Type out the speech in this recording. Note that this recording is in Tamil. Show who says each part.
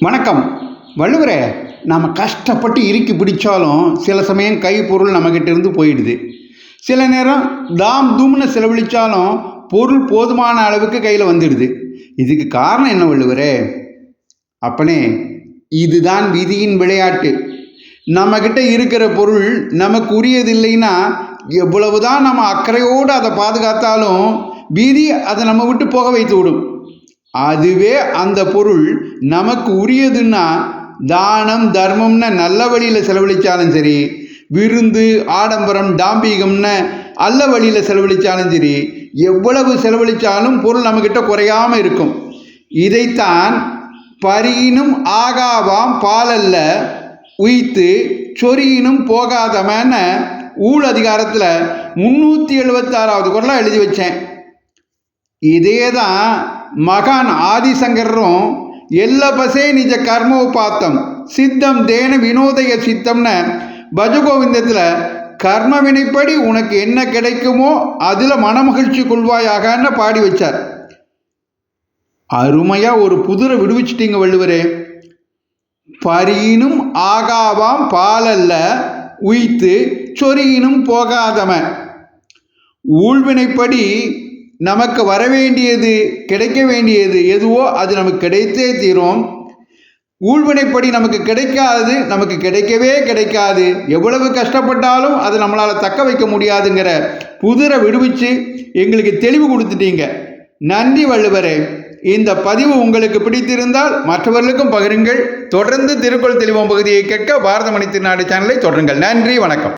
Speaker 1: வணக்கம். வள்ளுவரே நாம் கஷ்டப்பட்டு இறுக்கி பிடிச்சாலும் சில சமயம் கை பொருள் நம்மக்கிட்ட இருந்து போயிடுது. சில நேரம் தாம் தூம்னு செலவழித்தாலும் பொருள் போதுமான அளவுக்கு கையில் வந்துடுது. இதுக்கு காரணம் என்ன வள்ளுவரே? அப்பனே இதுதான் விதியின் விளையாட்டு. நம்மக்கிட்ட இருக்கிற பொருள் நமக்கு உரியதில்லைன்னா எவ்வளவுதான் நம்ம அக்கறையோடு அதை பாதுகாத்தாலும் விதி அதை நம்ம விட்டு போக வைத்து விடும். அதுவே அந்த பொருள் நமக்கு உரியதுன்னா தானம் தர்மம்னு நல்ல வழியில் செலவழித்தாலும் சரி விருந்து ஆடம்பரம் டாம்பீகம்னு அல்ல வழியில் செலவழித்தாலும் சரி எவ்வளவு செலவழித்தாலும் பொருள் நம்மக்கிட்ட குறையாமல் இருக்கும். இதைத்தான் பரியினும் ஆகாவாம் பாலல்ல உய்த்து சொரியினும் போகாதமான ஊழ் அதிகாரத்தில் முந்நூற்றி எழுபத்தாறாவது குரலாக எழுதி வச்சேன். இதே தான் மகான் ஆதிசங்கரும் எல்லபசே நிஜ கர்மோபாத்தம் சித்தம் தேன வினோதய சித்தம்னு பஜகோவிந்தத்தில் கர்ம வினைப்படி உனக்கு என்ன கிடைக்குமோ அதில் மனமகிழ்ச்சி கொள்வாயாகன்னு பாடி வச்சார். அருமையாக ஒரு புதிரை விடுவிச்சிட்டிங்க வள்ளுவரே. பரியினும் ஆகாவாம் பாலல்ல உய்த்து சொரியினும் போகாதம ஊழ்வினைப்படி நமக்கு வர வேண்டியது கிடைக்க வேண்டியது எதுவோ அது நமக்கு கிடைத்தே தீரும். ஊழ்வினைப்படி நமக்கு கிடைக்காது நமக்கு கிடைக்கவே கிடைக்காது. எவ்வளவு கஷ்டப்பட்டாலும் அது நம்மளால் தக்க வைக்க முடியாதுங்கிற புதிரை விடுவிச்சு எங்களுக்கு தெளிவு கொடுத்துட்டீங்க. நன்றி வள்ளுவரே. இந்த பதிவு உங்களுக்கு பிடித்திருந்தால் மற்றவர்களுக்கும் பகிருங்கள். தொடர்ந்து திருக்குறள் தெளிவோம் பகுதியை கேட்க பாரத மணி திருநாடு சேனலை தொடருங்கள். நன்றி வணக்கம்.